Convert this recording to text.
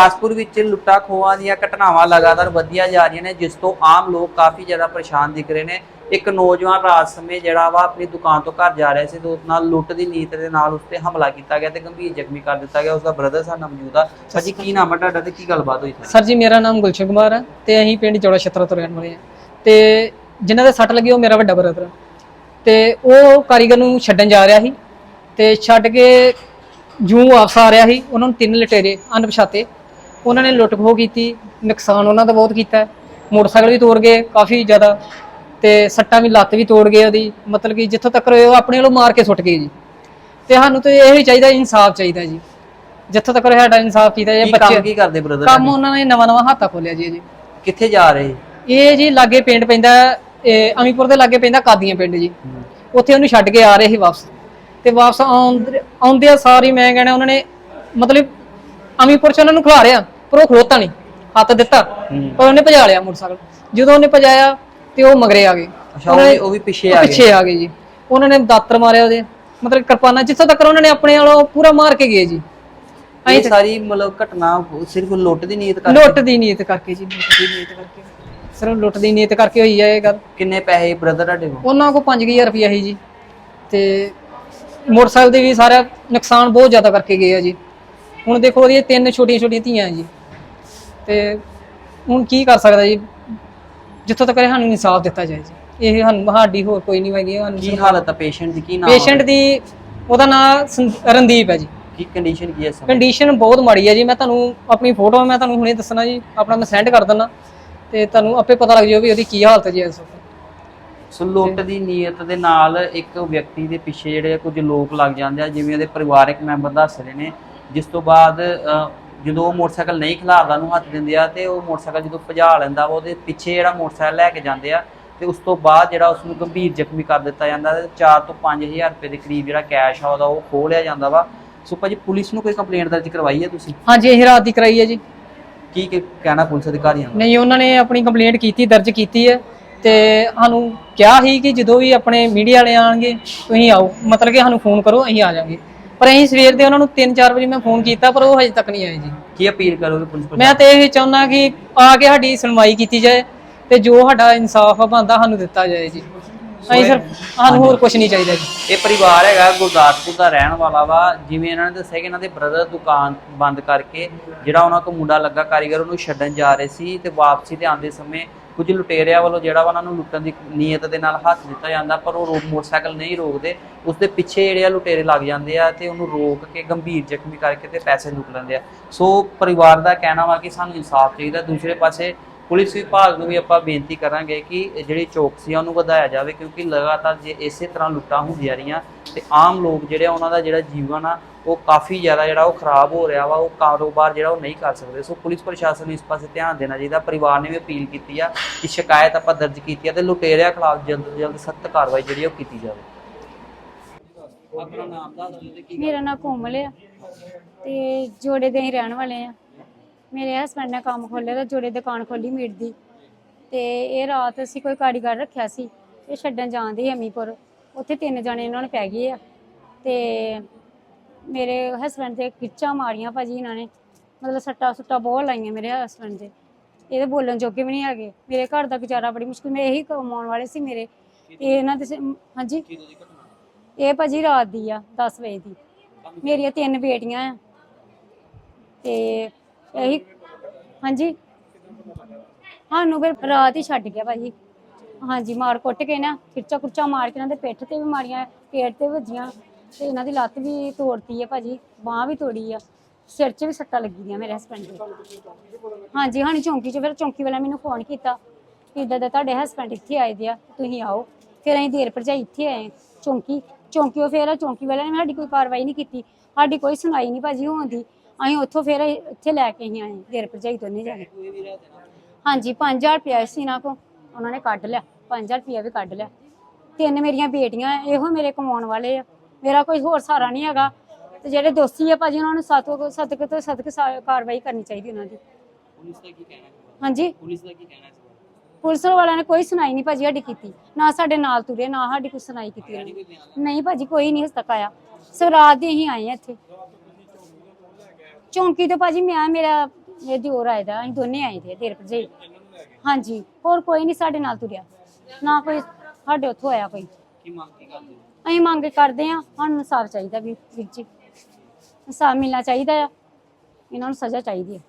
ਗੁਰਦਾਸਪੁਰ ਵਿੱਚ ਲੁੱਟਾਂ ਖੋਹਾਂ ਦੀਆਂ ਘਟਨਾਵਾਂ ਲਗਾਤਾਰ ਵਧੀਆਂ ਜਾ ਰਹੀਆਂ ਨੇ, ਜਿਸ ਤੋਂ ਆਮ ਲੋਕ ਕਾਫੀ ਜ਼ਿਆਦਾ ਪਰੇਸ਼ਾਨ ਦਿਖ ਰਹੇ ਨੇ। ਇੱਕ ਨੌਜਵਾਨ ਰਾਤ ਸਮੇਂ ਜਿਹੜਾ ਵਾ ਆਪਣੀ ਦੁਕਾਨ ਤੋਂ ਘਰ ਜਾ ਰਿਹਾ ਸੀ ਤੇ ਉਸ ਨਾਲ ਲੁੱਟ ਦੀ ਨੀਤ ਦੇ ਨਾਲ ਉਸ ਤੇ ਹਮਲਾ ਕੀਤਾ ਗਿਆ ਤੇ ਗੰਭੀਰ ਜ਼ਖਮੀ ਕਰ ਦਿੱਤਾ ਗਿਆ। ਉਸ ਦਾ ਬ੍ਰਦਰ ਸਾਡੇ ਮੌਜੂਦ ਆ। ਭਾਜੀ ਕੀ ਨਾਮ ਹੈ ਤੁਹਾਡਾ ਤੇ ਕੀ ਗੱਲਬਾਤ ਹੋਈ ਸਰ ਜੀ, ਮੇਰਾ ਨਾਮ ਗੁਲਸ਼ਨ ਕੁਮਾਰ ਹੈ ਤੇ ਅਸੀਂ ਪਿੰਡ ਚੌੜਾ ਛਤਰਾ ਤੋਂ ਰਹਿਣ ਵਾਲੇ ਆ। ਤੇ ਜਿਨ੍ਹਾਂ ਦੇ ਸੱਟ ਲੱਗੀ ਉਹ ਮੇਰਾ ਵੱਡਾ ਬ੍ਰਦਰ ਤੇ ਉਹ ਕਾਰੀਗਰ ਨੂੰ ਛੱਡਣ ਜਾ ਰਿਹਾ ਸੀ ਤੇ ਛੱਡ ਕੇ ਜੂ ਵਾਪਸ ਆ ਰਿਹਾ ਸੀ। ਉਹਨਾਂ ਨੂੰ ਤਿੰਨ ਲਟੇਰੇ ਅਣਪਛਾਤੇ ਉਹਨਾਂ ਨੇ ਲੁੱਟ ਖੋਹ ਕੀਤੀ ਨੁਕਸਾਨ ਉਹਨਾਂ ਦਾ ਬਹੁਤ ਕੀਤਾ। ਮੋਟਰਸਾਈਕਲ ਵੀ ਤੋੜ ਗਏ ਕਾਫੀ ਜ਼ਿਆਦਾ ਤੇ ਸੱਟਾਂ ਵੀ ਲੱਤ ਵੀ ਤੋੜ ਗਏ ਉਹਦੀ। ਮਤਲਬ ਕਿ ਜਿੱਥੋਂ ਤੱਕ ਉਹ ਆਪਣੇ ਵੱਲੋਂ ਮਾਰ ਕੇ ਸੁੱਟ ਗਏ ਜੀ। ਤੇ ਸਾਨੂੰ ਤੇ ਇਹ ਹੀ ਚਾਹੀਦਾ ਇਨਸਾਫ ਚਾਹੀਦਾ ਜੀ। ਜਿੱਥੋਂ ਤੱਕ ਸਾਡਾ ਇਨਸਾਫ ਕੀ ਕੰਮ ਬੱਚੇ ਕੀ ਕਰਦੇ ਬ੍ਰਦਰ ਕੰਮ ਉਹਨਾਂ ਨੇ ਨਵਾਂ ਨਵਾਂ ਹਾਤਾ ਖੋਲਿਆ ਜੀ ਜੀ। ਕਿੱਥੇ ਜਾ ਰਹੇ? ਇਹ ਜੀ ਲਾਗੇ ਪਿੰਡ ਪੈਂਦਾ ਇਹ ਅਮੀਪੁਰ ਦੇ ਲਾਗੇ ਪੈਂਦਾ ਕਾਦੀਆਂ ਪਿੰਡ ਜੀ। ਉੱਥੇ ਉਹਨੂੰ ਛੱਡ ਕੇ ਆ ਰਹੇ ਸੀ ਵਾਪਸ। ਤੇ ਵਾਪਸ ਆਉਂਦੇ ਆਉਂਦਿਆਂ ਸਾਰੀ ਮੈਂ ਕਹਿਣਾ ਉਹਨਾਂ ਨੇ ਮਤਲਬ ਅਮੀਪੁਰ ਚ ਉਹਨਾਂ ਨੂੰ ਖਿਲਾਰਿਆ ਪਰ ਉਹ ਖਲੋਤਾ ਨਹੀਂ ਹੱਥ ਦਿੱਤਾ ਪਰ ਉਹਨੇ ਭਜਾ ਲਿਆ ਮੋਟਰਸਾਈਕਲ। ਜਦੋਂ ਉਹਨੇ ਭਜਾਇਆ ਤੇ ਉਹ ਮਗਰੇ ਆ ਗਏ। ਅੱਛਾ ਉਹ ਵੀ ਉਹ ਵੀ ਪਿੱਛੇ ਉਹ ਆ ਗਏ। ਪਿੱਛੇ ਆ ਗਏ ਜੀ। ਉਹਨਾਂ ਨੇ ਦਾਤਰ ਮਾਰਿਆ ਉਹਦੇ। ਮਤਲਬ ਕਿਰਪਾਨਾਂ ਜਿੱਥੋਂ ਤੱਕ ਉਹਨਾਂ ਨੇ ਆਪਣੇ ਵੱਲੋਂ ਪੂਰਾ ਮਾਰ ਕੇ ਗਏ ਜੀ। ਇਹ ਸਾਰੀ ਮਤਲਬ ਘਟਨਾ ਸਿਰਫ ਲੁੱਟ ਦੀ ਨੀਤ ਕਰ ਲੁੱਟ ਦੀ ਨੀਅਤ ਕਰਕੇ ਜੀ ਲੁੱਟ ਦੀ ਨੀਅਤ ਕਰਕੇ। ਸਿਰਫ ਲੁੱਟ ਦੀ ਨੀਅਤ ਕਰਕੇ ਹੋਈ ਹੈ ਇਹ ਗੱਲ। ਕਿੰਨੇ ਪੈਸੇ ਬ੍ਰਦਰ ਤੁਹਾਡੇ ਕੋਲ? ਉਹਨਾਂ ਕੋਲ 5000 ਰੁਪਇਆ ਸੀ ਜੀ। ਤੇ ਮੋਟਰਸਾਈਕਲ ਦੇ ਵੀ ਸਾਰਾ ਨੁਕਸਾਨ ਬਹੁਤ ਜ਼ਿਆਦਾ ਕਰਕੇ ਗਏ ਆ ਜੀ। ਹੁਣ ਦੇਖੋ ਉਹਦੀਆਂ ਤਿੰਨ ਛੋਟੀਆਂ ਛੋਟੀਆਂ ਧੀਆਂ ਜੀ। ਤੇ ਹੁਣ ਕੀ ਕਰ ਸਕਦਾ ਜੀ? ਜਿੱਥੋਂ ਤੱਕ ਸਾਨੂੰ ਇਨਸਾਫ ਦਿੱਤਾ ਜਾਏ ਜੀ। ਇਹ ਸਾਨੂੰ ਸਾਡੀ ਹੋਰ ਕੋਈ ਨਹੀਂ ਹੈਗੀ ਸਾਨੂੰ ਕੀ ਹਾਲਤ ਹੈ ਪੇਸ਼ੈਂਟ ਦੀ? ਕੀ ਨਾਮ ਪੇਸ਼ੈਂਟ ਦੀ ਉਹਦਾ ਨਾਮ ਰਣਦੀਪ ਹੈ ਜੀ। ਕੀ ਕੰਡੀਸ਼ਨ ਕੀ ਹੈ ਸਰ ਕੰਡੀਸ਼ਨ ਬਹੁਤ ਮਾੜੀ ਹੈ ਜੀ। ਮੈਂ ਤੁਹਾਨੂੰ ਆਪਣੀ ਫੋਟੋ ਮੈਂ ਤੁਹਾਨੂੰ ਹੁਣੇ ਦੱਸਣਾ ਜੀ। ਆਪਣਾ ਮੈਂ ਸੈਂਡ ਕਰ ਦਿੰਦਾ। ਤੇ ਤੁਹਾਨੂੰ ਆਪੇ ਪਤਾ ਲੱਗ ਜਾਊ ਵੀ ਉਹਦੀ ਕੀ ਹਾਲਤ ਜੀ ਇਸ ਵਕਤ। ਸੋ ਲੁੱਟ ਦੀ ਨੀਅਤ ਦੇ ਨਾਲ ਇੱਕ ਵਿਅਕਤੀ ਦੇ ਪਿੱਛੇ ਜਿਹੜੇ ਕੁਝ ਲੋਕ ਲੱਗ ਜਾਂਦੇ ਆ ਜਿਵੇਂ ਉਹਦੇ ਪਰਿਵਾਰਕ ਮੈਂਬਰ ਦੱਸ ਰਹੇ ਨੇ। ਜਿਸ ਤੋਂ ਬਾਅਦ ਜਦੋਂ ਉਹ ਮੋਟਰਸਾਈਕਲ ਨਹੀਂ ਖਿਲਾਰਦਾ ਨੂੰ ਹੱਥ ਦਿੰਦੇ ਆ ਤੇ ਉਹ ਮੋਟਰਸਾਈਕਲ ਜਦੋਂ ਭਜਾ ਲੈਂਦਾ ਵਾ ਉਹਦੇ ਪਿੱਛੇ ਜਿਹੜਾ ਮੋਟਰਸਾਈਕਲ ਲੈ ਕੇ ਜਾਂਦੇ ਆ ਤੇ ਉਸ ਤੋਂ ਬਾਅਦ ਜਿਹੜਾ ਉਸ ਨੂੰ ਗੰਭੀਰ ਜ਼ਖਮੀ ਕਰ ਦਿੱਤਾ ਜਾਂਦਾ ਤੇ 4 ਤੋਂ 5000 ਰੁਪਏ ਦੇ ਕਰੀਬ ਜਿਹੜਾ ਕੈਸ਼ ਆ ਉਹਦਾ ਉਹ ਖੋਹ ਲਿਆ ਜਾਂਦਾ ਵਾ। ਸੋ ਭਾਜੀ ਪੁਲਿਸ ਨੂੰ ਕੋਈ ਕੰਪਲੇਂਟ ਦਰਜ ਕਰਵਾਈ ਹੈ ਤੁਸੀਂ? ਹਾਂਜੀ ਇਹ ਰਾਤ ਦੀ ਕਰਾਈ ਹੈ ਜੀ। ਕੀ ਕੀ ਕਹਿਣਾ ਪੁਲਿਸ ਅਧਿਕਾਰੀਆਂ ਦਾ ਨਹੀਂ ਉਹਨਾਂ ਨੇ ਆਪਣੀ ਕੰਪਲੇਂਟ ਕੀਤੀ ਦਰਜ ਕੀਤੀ ਹੈ ਤੇ ਸਾਨੂੰ ਕਿਹਾ ਸੀ ਕਿ ਜਦੋਂ ਵੀ ਆਪਣੇ ਮੀਡੀਆ ਵਾਲੇ ਆਣਗੇ ਤੁਸੀਂ ਆਓ। ਮਤਲਬ ਕਿ ਸਾਨੂੰ ਫੋਨ ਕਰੋ ਅਸੀਂ ਆ ਜਾਾਂਗੇ ਪਰ ਅਸੀਂ ਸਵੇਰ ਦੇ ਉਹਨਾਂ ਨੂੰ 3-4 ਵਜੇ ਮੈਂ ਫੋਨ ਕੀਤਾ ਪਰ ਉਹ ਹਜੇ ਤੱਕ ਨਹੀਂ ਆਏ ਜੀ। ਕੀ ਅਪੀਲ ਕਰੋਗੇ ਪੁਲਿਸ ਮੈਂ ਤੇ ਇਹ ਚਾਹੁੰਦਾ ਕਿ ਆ ਕੇ ਸਾਡੀ ਸੁਣਵਾਈ ਕੀਤੀ ਜਾਏ ਤੇ ਜੋ ਸਾਡਾ ਇਨਸਾਫ ਬੰਦਾ ਸਾਨੂੰ ਦਿੱਤਾ ਜਾਏ ਜੀ। ਅਸੀਂ ਸਰ ਸਾਨੂੰ ਹੋਰ ਕੁਝ ਨਹੀਂ ਚਾਹੀਦਾ ਜੀ। ਇਹ ਪਰਿਵਾਰ ਹੈਗਾ ਗੁਰਦਾਸਪੁਰ ਦਾ ਰਹਿਣ ਵਾਲਾ ਵਾ। ਜਿਵੇਂ ਇਹਨਾਂ ਨੇ ਦੱਸਿਆ ਕਿ ਇਹਨਾਂ ਦੇ ਬ੍ਰਦਰ ਦੁਕਾਨ ਬੰਦ ਕਰਕੇ ਜਿਹੜਾ ਉਹਨਾਂ ਕੋਲ ਮੁੰਡਾ ਲੱਗਾ ਕਾਰੀਗਰ ਉਹਨੂੰ ਛੱਡਣ ਜਾ ਰਹੇ ਸੀ ਤੇ ਵਾਪਸੀ ਤੇ ਆਉਂਦੇ ਸਮੇਂ ਕੁਝ ਲੁਟੇਰਿਆਂ ਵੱਲੋਂ ਜਿਹੜਾ ਉਹਨਾਂ ਨੂੰ ਲੁੱਟਣ ਦੀ ਨੀਅਤ ਦੇ ਨਾਲ ਹੱਥ ਦਿੱਤਾ ਜਾਂਦਾ ਪਰ ਉਹ ਰੋ- ਮੋਟਰਸਾਈਕਲ ਨਹੀਂ ਰੋਕਦੇ। ਉਸ ਦੇ ਪਿੱਛੇ ਜਿਹੜੇ ਆ ਲੁਟੇਰੇ ਲੱਗ ਜਾਂਦੇ ਆ ਤੇ ਉਹਨੂੰ ਰੋਕ ਕੇ ਗੰਭੀਰ ਜ਼ਖਮੀ ਕਰਕੇ ਤੇ ਪੈਸੇ ਲੁੱਟ ਲੈਂਦੇ ਆ। ਸੋ ਪਰਿਵਾਰ ਦਾ ਕਹਿਣਾ ਵਾ ਕਿ ਸਾਨੂੰ ਇਨਸਾਫ ਚਾਹੀਦਾ। ਦੂਸਰੇ ਪਾਸੇ ਪੁਲਿਸ ਵਿਭਾਗ ਨੂੰ ਵੀ ਆਪਾਂ ਬੇਨਤੀ ਕਰਾਂਗੇ ਕਿ ਜਿਹੜੀ ਚੌਕਸੀ ਆ ਉਹਨੂੰ ਵਧਾਇਆ ਜਾਵੇ, ਕਿਉਂਕਿ ਲਗਾਤਾਰ ਜੇ ਇਸੇ ਤਰ੍ਹਾਂ ਲੁੱਟਾਂ ਹੁੰਦੀਆਂ ਰਹੀਆਂ ਤੇ ਆਮ ਲੋਕ ਜਿਹੜੇ ਉਹਨਾਂ ਦਾ ਜਿਹੜਾ ਜੀਵਨ ਆ, ਉਹ ਕਾਫੀ ਜ਼ਿਆਦਾ ਜਿਹੜਾ ਉਹ ਖਰਾਬ ਹੋ ਰਿਹਾ ਵਾ, ਉਹ ਕਾਰੋਬਾਰ ਜਿਹੜਾ ਉਹ ਨਹੀਂ ਕਰ ਸਕਦੇ। ਸੋ ਪੁਲਿਸ ਪ੍ਰਸ਼ਾਸਨ ਨੂੰ ਇਸ ਪਾਸੇ ਧਿਆਨ ਦੇਣਾ ਚਾਹੀਦਾ, ਪਰਿਵਾਰ ਨੇ ਵੀ ਅਪੀਲ ਕੀਤੀ ਆ ਕਿ ਸ਼ਿਕਾਇਤ ਆਪਾਂ ਦਰਜ ਕੀਤੀ ਆ ਤੇ ਲੁਟੇਰਿਆਂ ਖਿਲਾਫ ਜਲਦ ਤੋਂ ਜਲਦ ਸਖਤ ਕਾਰਵਾਈ ਜਿਹੜੀ ਉਹ ਕੀਤੀ ਜਾਵੇ। ਆਪਣਾ ਨਾਮ ਦੱਸ ਦਿਓ ਤੇ ਕੀ ਮੇਰਾ ਨਾਮ ਕੋਮਲ ਆ ਤੇ ਜੋੜੇ ਦੇ ਹੀ ਰਹਿਣ ਵਾਲੇ ਆ। ਮੇਰੇ ਹਸਬੰਡ ਨੇ ਕੰਮ ਖੋਲ੍ਹਿਆ ਤੇ ਜੋੜੇ ਦੁਕਾਨ ਖੋਲੀ ਮੀਟ ਦੀ। ਤੇ ਇਹ ਰਾਤ ਅਸੀਂ ਕੋਈ ਕਾਰੀਗਰ ਰੱਖਿਆ ਸੀ, ਇਹ ਛੱਡਣ ਜਾਂਦੇ ਸੀ ਅਮੀਪੁਰ ਉੱਥੇ ਤਿੰਨ ਜਣੇ ਇਹਨਾਂ ਨੂੰ ਪੈ ਗਏ ਆ। ਤੇ ਮੇਰੇ ਹਸਬੰਡ ਦੇ ਕਿੱਚਾ ਮਾਰੀਆਂ ਭਾਜੀ ਇਹਨਾਂ ਨੇ। ਮਤਲਬ ਸੱਟਾ ਸੁੱਟਾ ਬਹੁਤ ਲਾਈਆਂ ਮੇਰੇ ਹਸਬੰਡ ਦੇ। ਇਹਦੇ ਬੋਲਣ ਜੋਗੇ ਵੀ ਨਹੀਂ ਹੈਗੇ। ਮੇਰੇ ਘਰ ਦਾ ਗੁਜ਼ਾਰਾ ਬੜੀ ਮੁਸ਼ਕਿਲ, ਮੈਂ ਇਹੀ ਕਮਾਉਣ ਵਾਲੇ ਸੀ ਮੇਰੇ। ਇਹ ਇਹਨਾਂ ਦੇ ਸ- ਹਾਂਜੀ? ਇਹ ਭਾਜੀ ਰਾਤ ਦੀ ਆ 10 ਵਜੇ ਦੀ। ਮੇਰੀਆਂ ਤਿੰਨ ਬੇਟੀਆਂ ਆ। ਤੇ ਇਹੀ ਹਾਂਜੀ। ਸਾਨੂੰ ਫਿਰ ਰਾਤ ਹੀ ਛੱਡ ਗਿਆ ਭਾਜੀ। ਹਾਂਜੀ, ਮਾਰ ਕੁੱਟ ਕੇ ਨਾ ਖਿਰਚਾ ਕੁਰਚਾ ਮਾਰ ਕੇ ਇਹਨਾਂ ਦੇ ਪਿੱਠ ਤੇ ਵੀ ਮਾਰੀਆਂ, ਪੇਟ ਤੇ ਵੀ ਵੱਜੀਆਂ ਤੇ ਇਹਨਾਂ ਦੀ ਲੱਤ ਵੀ ਤੋੜਤੀ ਹੈ ਭਾਜੀ, ਬਾਹ ਵੀ ਤੋੜੀ ਆ, ਸਿਰ 'ਚ ਵੀ ਸੱਟਾਂ ਲੱਗੀ ਦੀਆਂ ਮੇਰੇ ਹਸਬੰਡ ਦੇ। ਹਾਂਜੀ, ਹਾਣੀ ਚੌਂਕੀ 'ਚ ਫਿਰ ਚੌਂਕੀ ਵਾਲਾ ਮੈਨੂੰ ਫੋਨ ਕੀਤਾ ਕਿ ਇਦਾਂ ਦਾ ਤੁਹਾਡੇ ਹਸਬੰਡ ਇੱਥੇ ਆਏ ਦੇ ਆ, ਤੁਸੀਂ ਆਓ। ਫਿਰ ਅਸੀਂ ਦੇਰ ਭਰਜਾਈ ਇੱਥੇ ਆਏ ਚੌਂਕੀ। ਚੌਂਕੀ ਉਹ ਫਿਰ ਚੌਂਕੀ ਵਾਲਿਆਂ ਨੇ ਸਾਡੀ ਕੋਈ ਕਾਰਵਾਈ ਨਹੀਂ ਕੀਤੀ। ਸਾਡੀ ਕੋਈ ਸੁਣਾਈ ਨਹੀਂ ਭਾਜੀ ਹੋਣ ਦੀ। ਅਸੀਂ ਉੱਥੋਂ ਫਿਰ ਇੱਥੇ ਲੈ ਕੇ ਅਸੀਂ ਆਏ ਦੇਰ ਭਰਜਾਈ ਦੋਨੇ ਜਾਣੇ। ਹਾਂਜੀ 5000 ਰੁਪਇਆ ਸੀ ਨਾ ਕੋ ਉਹਨਾਂ ਨੇ ਕੱਢ ਲਿਆ 5000 ਰੁਪਇਆ ਵੀ ਕੱਢ ਲਿਆ। ਤਿੰਨ ਮੇਰੀਆਂ ਬੇਟੀਆਂ ਇਹੋ ਮੇਰੇ ਕਮਾਉਣ ਵਾਲੇ ਆ ਮੇਰਾ ਕੋਈ ਹੋਰ ਸਹਾਰਾ ਨਹੀਂ ਹੈਗਾ। ਤੇ ਜਿਹੜੇ ਦੋਸ਼ੀ ਆ ਭਾਜੀ ਉਹਨਾਂ ਨੂੰ ਸਤਕ ਸਤਕ ਤੋਂ ਸਤਕ ਕਾਰਵਾਈ ਕਰਨੀ ਚਾਹੀਦੀ ਉਹਨਾਂ ਦੀ। ਪੁਲਿਸ ਦਾ ਕੀ ਕਹਿਣਾ ਹੈ ਹਾਂਜੀ? ਪੁਲਿਸ ਦਾ ਕੀ ਕਹਿਣਾ ਹੈ ਪੁਲਿਸ ਵਾਲਿਆਂ ਨੇ ਕੋਈ ਸੁਣਾਈ ਨਹੀਂ ਭਾਜੀ ਸਾਡੀ ਕੀਤੀ। ਨਾ ਸਾਡੇ ਨਾਲ ਤੁਰੇ ਨਾ ਸਾਡੀ ਕੋਈ ਸੁਣਾਈ ਕੀਤੀ ਨਹੀਂ ਭਾਜੀ ਕੋਈ ਨਹੀਂ ਹਜੇ ਤੱਕ ਆਇਆ। ਸਿਰ ਰਾਤ ਦੇ ਹੀ ਆਏ ਆ ਇੱਥੇ। ਚੌਂਕੀ ਤੋਂ ਭਾਜੀ ਮੈਂ ਮੇਰਾ ਇਹ ਦਿਓਰ ਆਏ ਦਾ ਅਸੀਂ ਦੋਨੇ ਆਏ ਦੇ ਦੇਰ ਭਰਜਾਈ। ਹਾਂਜੀ ਹੋਰ ਕੋਈ ਨਹੀਂ ਸਾਡੇ ਨਾਲ ਤੁਰਿਆ। ਨਾ ਕੋਈ ਸਾਡੇ ਉੱਥੋਂ ਆਇਆ ਕੋਈ। ਕੀ ਮੰਗ ਕੀ ਕਰਦੇ ਹੋ? ਅਸੀਂ ਮੰਗ ਕਰਦੇ ਆ ਸਾਨੂੰ ਇਨਸਾਫ ਚਾਹੀਦਾ ਵੀ ਵੀਰ ਜੀ। ਇਨਸਾਫ ਮਿਲਣਾ ਚਾਹੀਦਾ ਆ। ਇਹਨਾਂ ਨੂੰ ਸਜ਼ਾ ਚਾਹੀਦੀ ਹੈ